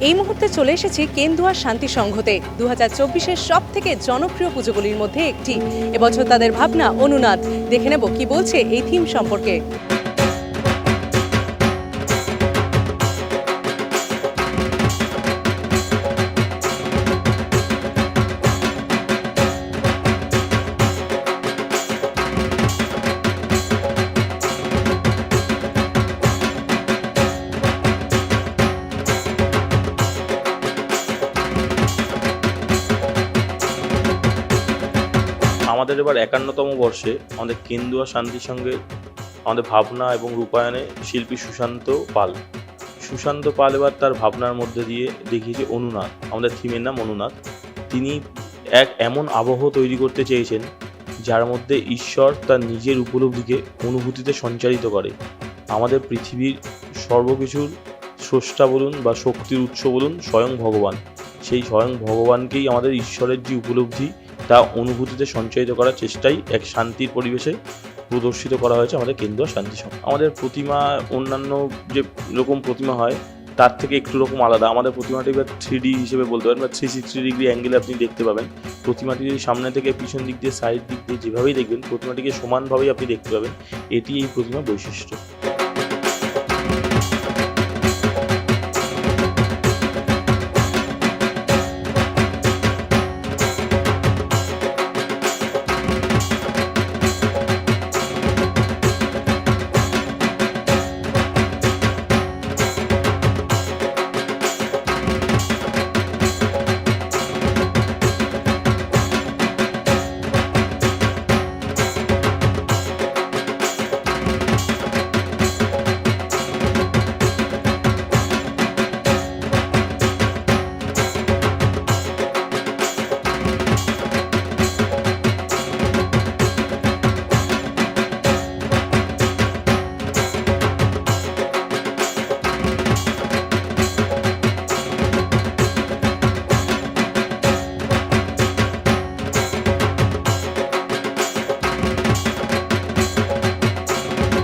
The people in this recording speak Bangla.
এই মুহূর্তে চলে এসেছি কেন্দুয়া শান্তি সংঘতে। দু হাজার চব্বিশের সব থেকে জনপ্রিয় পুজোগুলির মধ্যে একটি। এবছর তাদের ভাবনা অনুনাদ। দেখে নেব কি বলছে এই থিম সম্পর্কে। আমাদের এবার একান্নতম বর্ষে আমাদের কেন্দুয়া শান্তির সঙ্গে আমাদের ভাবনা এবং রূপায়ণে শিল্পী সুশান্ত পাল। সুশান্ত পাল এবার তার ভাবনার মধ্যে দিয়ে দেখিয়েছে অনুনাদ, আমাদের থিমের নাম অনুনাদ। তিনি এক এমন আবহ তৈরি করতে চেয়েছেন, যার মধ্যে ঈশ্বর তার নিজের উপলব্ধিকে অনুভূতিতে সঞ্চারিত করে। আমাদের পৃথিবীর সর্বকিছুর স্রষ্টা বলুন বা শক্তির উৎস বলুন স্বয়ং ভগবান। সেই স্বয়ং ভগবানকেই আমাদের ঈশ্বরের যে উপলব্ধি তা অনুভূতিতে সঞ্চয়িত করার চেষ্টাই এক শান্তির পরিবেশে প্রদর্শিত করা হয়েছে আমাদের কেন্দ্র শান্তি সংঘ আমাদের প্রতিমা, অন্যান্য যে রকম প্রতিমা হয়, তার থেকে একটু রকম আলাদা। আমাদের প্রতিমাটি এবার থ্রি ডি হিসেবে বলতে পারেন বা থ্রি সিক্সটি ডিগ্রি অ্যাঙ্গেলে আপনি দেখতে পাবেন। প্রতিমাটি যদি সামনে থেকে পিছন দিক দিয়ে সাইড দিক দিয়ে যেভাবেই দেখবেন, প্রতিমাটিকে সমানভাবেই আপনি দেখতে পাবেন। এটি এই প্রতিমার বৈশিষ্ট্য।